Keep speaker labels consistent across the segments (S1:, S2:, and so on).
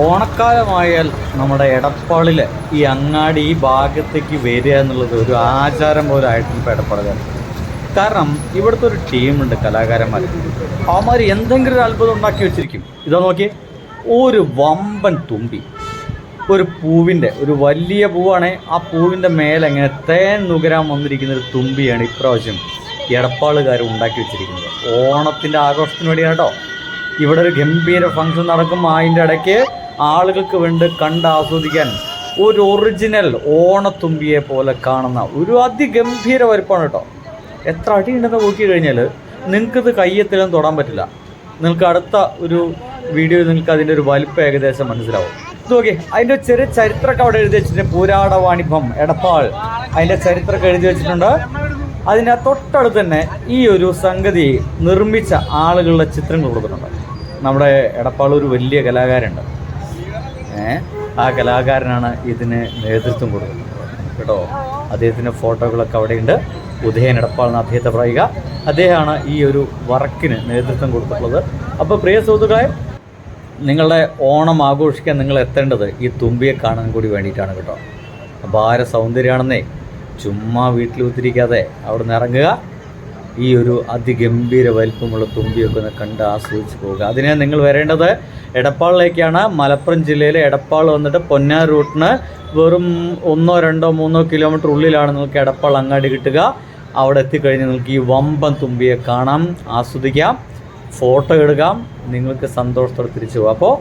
S1: ഓണക്കാലമായാൽ നമ്മുടെ എടപ്പാളിൽ ഈ അങ്ങാടി ഈ ഭാഗത്തേക്ക് വരിക എന്നുള്ളത് ഒരു ആചാരം പോലെ ആയിട്ടുണ്ട് ഇപ്പോൾ എടപ്പാളുകാർ കാരണം ഇവിടുത്തെ ഒരു ടീമുണ്ട് കലാകാരന്മാർ അവന്മാർ എന്തെങ്കിലും ഒരു അത്ഭുതം ഉണ്ടാക്കി വെച്ചിരിക്കും. ഇതാ നോക്കി ഒരു വമ്പൻ തുമ്പി. ഒരു പൂവിന്റെ ഒരു വലിയ പൂവാണ് ആ പൂവിന്റെ മേലെ ഇങ്ങനെ തേൻ നുകരാൻ വന്നിരിക്കുന്ന ഒരു തുമ്പിയാണ് ഇപ്രാവശ്യം എടപ്പാളുകാർ ഉണ്ടാക്കി വെച്ചിരിക്കുന്നത്. ഓണത്തിന്റെ ആഘോഷത്തിന് വേണ്ടിയാണ് കേട്ടോ. ഇവിടെ ഒരു ഗംഭീര ഫംഗ്ഷൻ നടക്കും. അതിന്റെ ഇടയ്ക്ക് ആളുകൾക്ക് വേണ്ടി കണ്ട് ആസ്വദിക്കാൻ ഒരു ഒറിജിനൽ ഓണത്തുമ്പിയെ പോലെ കാണുന്ന ഒരു അതിഗംഭീര വരിപ്പാണ് കേട്ടോ. എത്ര അടി ഉണ്ടെന്ന് നോക്കി കഴിഞ്ഞാൽ നിങ്ങൾക്കിത് കയ്യെത്തിലും തൊടാൻ പറ്റില്ല. നിങ്ങൾക്ക് അടുത്ത ഒരു വീഡിയോയിൽ നിങ്ങൾക്ക് അതിന്റെ ഒരു വലിപ്പം ഏകദേശം മനസ്സിലാവും. ഇത് അതിന്റെ ചെറിയ ചരിത്രമൊക്കെ അവിടെ എഴുതി വെച്ചിട്ടുണ്ട്. പൂരാട വാണിഭം എടപ്പാൾ. അതിന്റെ ചരിത്രമൊക്കെ എഴുതി വെച്ചിട്ടുണ്ട്. അതിന്റെ തൊട്ടടുത്ത് തന്നെ ഈ ഒരു സംഗതി നിർമ്മിച്ച ആളുകളുടെ ചിത്രങ്ങൾ കൊടുത്തിട്ടുണ്ട്. നമ്മുടെ എടപ്പാൾ ഒരു വലിയ കലാകാരുണ്ട് ആ കലാകാരനാണ് ഇതിന് നേതൃത്വം കൊടുക്കുന്നത്. കേട്ടോ? അദ്ദേഹത്തിന്റെ ഫോട്ടോകളൊക്കെ അവിടെയുണ്ട്. ഉദയൻ എടപ്പാൾ എന്ന് അദ്ദേഹത്തെ പറയുക. അദ്ദേഹമാണ് ഈ ഒരു വർക്കിന് നേതൃത്വം കൊടുത്തിട്ടുള്ളത്. അപ്പോൾ പ്രിയ സുഹൃത്തുക്കളെ നിങ്ങളുടെ ഓണം ആഘോഷിക്കാൻ നിങ്ങൾ എത്തേണ്ടത് ഈ തുമ്പിയെ കാണാൻ കൂടി വേണ്ടിയിട്ടാണ് കേട്ടോ. അപാര സൗന്ദര്യമാണെന്നേ. ചുമ്മാ വീട്ടിൽ ഒത്തിരിക്കാതെ അവിടെ നിന്ന് ഇറങ്ങുക. ഈ ഒരു അതിഗംഭീര വലിപ്പമുള്ള തുമ്പിയൊക്കെ ഒന്ന് കണ്ട് ആസ്വദിച്ച് പോവുക. അതിനെ നിങ്ങൾ വരേണ്ടത് എടപ്പാളിലേക്കാണ്. മലപ്പുറം ജില്ലയിലെ എടപ്പാൾ വന്നിട്ട് പൊന്നാർ റൂട്ടിന് വെറും ഒന്നോ രണ്ടോ മൂന്നോ കിലോമീറ്റർ ഉള്ളിലാണ് നിങ്ങൾക്ക് എടപ്പാൾ അങ്ങാടി കിട്ടുക. അവിടെ എത്തിക്കഴിഞ്ഞ് നിങ്ങൾക്ക് ഈ വമ്പൻ തുമ്പിയെ കാണാം ആസ്വദിക്കാം ഫോട്ടോ എടുക്കാം. നിങ്ങൾക്ക് സന്തോഷത്തോടെ തിരിച്ചു പോകാം. അപ്പോൾ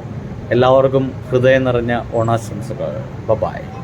S1: എല്ലാവർക്കും ഹൃദയം നിറഞ്ഞ ഓണാശംസകൾ. ബൈ